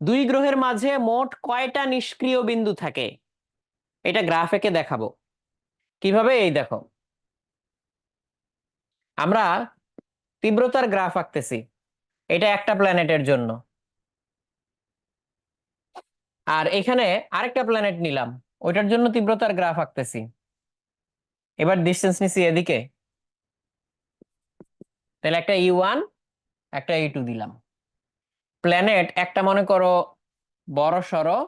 দুই গ্রহের মাঝে মোট কয়টা নিষ্ক্রিয় বিন্দু থাকে? এটা গ্রাফ এঁকে দেখাবো। কীভাবে? এই দেখো। আমরা তীব্রতার গ্রাফ আঁকতেছি। এটা একটা প্ল্যানেটের জন্য। আর এখানে আরেকটা প্ল্যানেট নিলাম। ওইটার জন্য তীব্রতার গ্রাফ আঁকতেছি। এবার ডিস্টেন্স নিছি এদিকে। তাহলে একটা ই ওয়ান একটা ই টু দিলাম। প্ল্যানেট একটা মনে করো বড় সড়ো,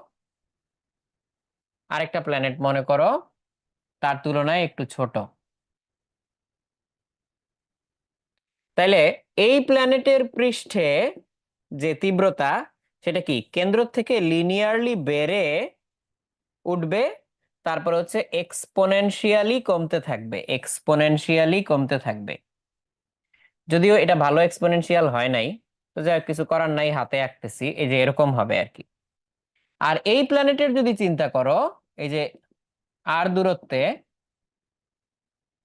আরেকটা প্ল্যানেট মনে করো, তার তুলনায় একটু ছোট। তাইলে এই প্ল্যানেটের পৃষ্ঠে যে তীব্রতা, সেটা কি? কেন্দ্র থেকে লিনিয়ারলি বেড়ে উঠবে, তারপর হচ্ছে এক্সপোনেনশিয়ালি কমতে থাকবে এক্সপোনেনশিয়ালি কমতে থাকবে। যদিও এটা ভালো এক্সপোনেনশিয়াল হয় নাই তো যাই কিছু করার নাই, হাতে আঁকতেছি। এই যে এরকম হবে আর কি। আর এই প্ল্যানেটের যদি চিন্তা করো, এই যে আর দূরত্বে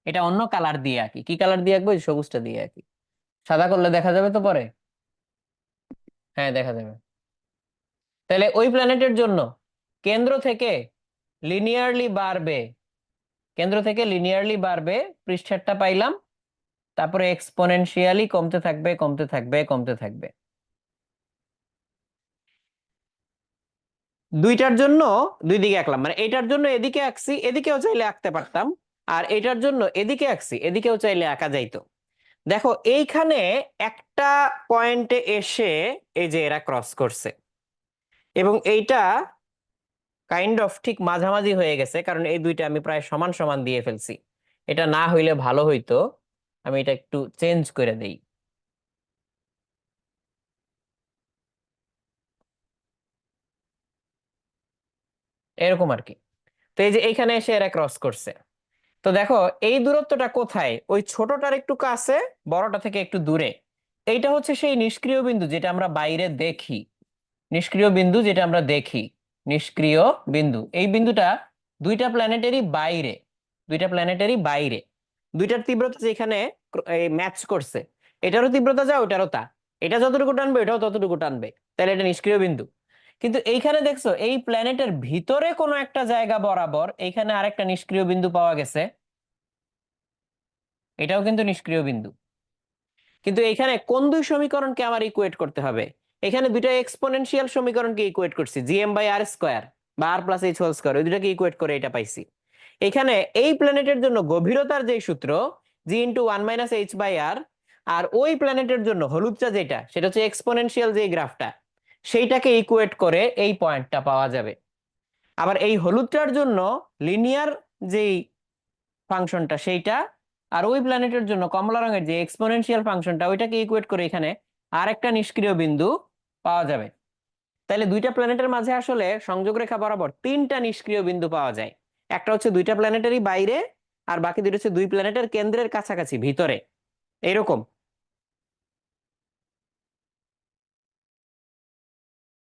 এটা অন্য কালার দিয়ে আঁকি। কি কালার দিয়ে আঁকবো? সবুজটা দিয়ে আঁকি। সাদা করলে দেখা যাবে তো পরে? হ্যাঁ দেখা যাবে। তাহলে ওই প্ল্যানেটের জন্য কেন্দ্র থেকে লিনিয়ারলি বাড়বে। কেন্দ্র থেকে লিনিয়ারলি বাড়বে, পৃষ্ঠেরটা পাইলাম। তারপরে এক্সপোনেনশিয়ালি কমতে থাকবে কমতে থাকবে কমতে থাকবে। দুইটার জন্য দুই দিকে আঁকলাম মানে এটার জন্য এদিকে আঁকছি, এদিকেও চাইলে আঁকতে পারতাম, আর এটার জন্য এদিকে আঁকছি, এদিকেও চাইলে আঁকা যাইতো। দেখো, এইখানে একটা পয়েন্টে এসে এই যে এরা ক্রস করছে, এবং এইটা কাইন্ড অফ ঠিক মাঝামাঝি হয়ে গেছে, কারণ এই দুইটা আমি প্রায় সমান সমান দিয়ে ফেলছি। এটা না হইলে ভালো হইতো। আমি এটা একটু চেঞ্জ করে দেই। এরকম আর কি তো এই যে এইখানে এসে এরা ক্রস করছে। তো দেখো, এই দূরত্বটা কোথায়? ওই ছোটটার একটু কাছে, বড়টা থেকে একটু দূরে। এইটা হচ্ছে সেই নিষ্ক্রিয় বিন্দু যেটা আমরা বাইরে দেখি। নিষ্ক্রিয় বিন্দু যেটা আমরা দেখি। নিষ্ক্রিয় বিন্দু। এই বিন্দুটা দুইটা প্ল্যানেটেরই বাইরে। দুইটা প্ল্যানেটেরই বাইরে। দুইটার তীব্রতা যেখানে ম্যাচ করছে, এটারও তীব্রতা যা ওটারও তা। এটা যতটুকু টানবে এটাও ততটুকু টানবে। তাহলে এটা নিষ্ক্রিয় বিন্দু। কিন্তু এইখানে দেখছ, এই প্ল্যানেটের ভিতরে কোনো একটা জায়গা বরাবর এইখানে আরেকটা নিষ্ক্রিয় বিন্দু পাওয়া গেছে। এটাও কিন্তু নিষ্ক্রিয় বিন্দু। কিন্তু এখানে কোন দুই সমীকরণকে আমার ইকুয়েট করতে হবে? এখানে দুইটা এক্সপোনেনশিয়াল সমীকরণকে ইকুয়েট করছি জিএম বাই আর স্কোয়ার বা R plus H whole square ওই দুটাকে ইকুয়েট করে এটা পাইছি। এখানে এই প্ল্যানেটের জন্য গভীরতার যে সূত্র G into one minus H by R আর ওই প্ল্যানেটের জন্য হলুদটা যেটা, সেটা হচ্ছে এক্সপোনেনশিয়াল যে গ্রাফটা, সেইটাকে ইকুয়েট করে এই পয়েন্টটা পাওয়া যাবে। আবার এই হলুদটার জন্য লিনিয়ার যেই ফাংশনটা সেইটা, আর ওই প্ল্যানেটের জন্য কমলা রঙের যে এক্সপোনেনশিয়াল ফাংশনটা ওইটাকে ইকুয়েট করে এখানে আর একটা নিষ্ক্রিয় বিন্দু পাওয়া যাবে। তাহলে দুইটা প্ল্যানেটের মাঝে আসলে সংযোগ রেখা বরাবর তিনটা নিষ্ক্রিয় বিন্দু পাওয়া যায়। একটা হচ্ছে দুইটা প্ল্যানেটেরই বাইরে, আর বাকি দুটো হচ্ছে দুই প্ল্যানেটের কেন্দ্রের কাছাকাছি, ভিতরে। এরকম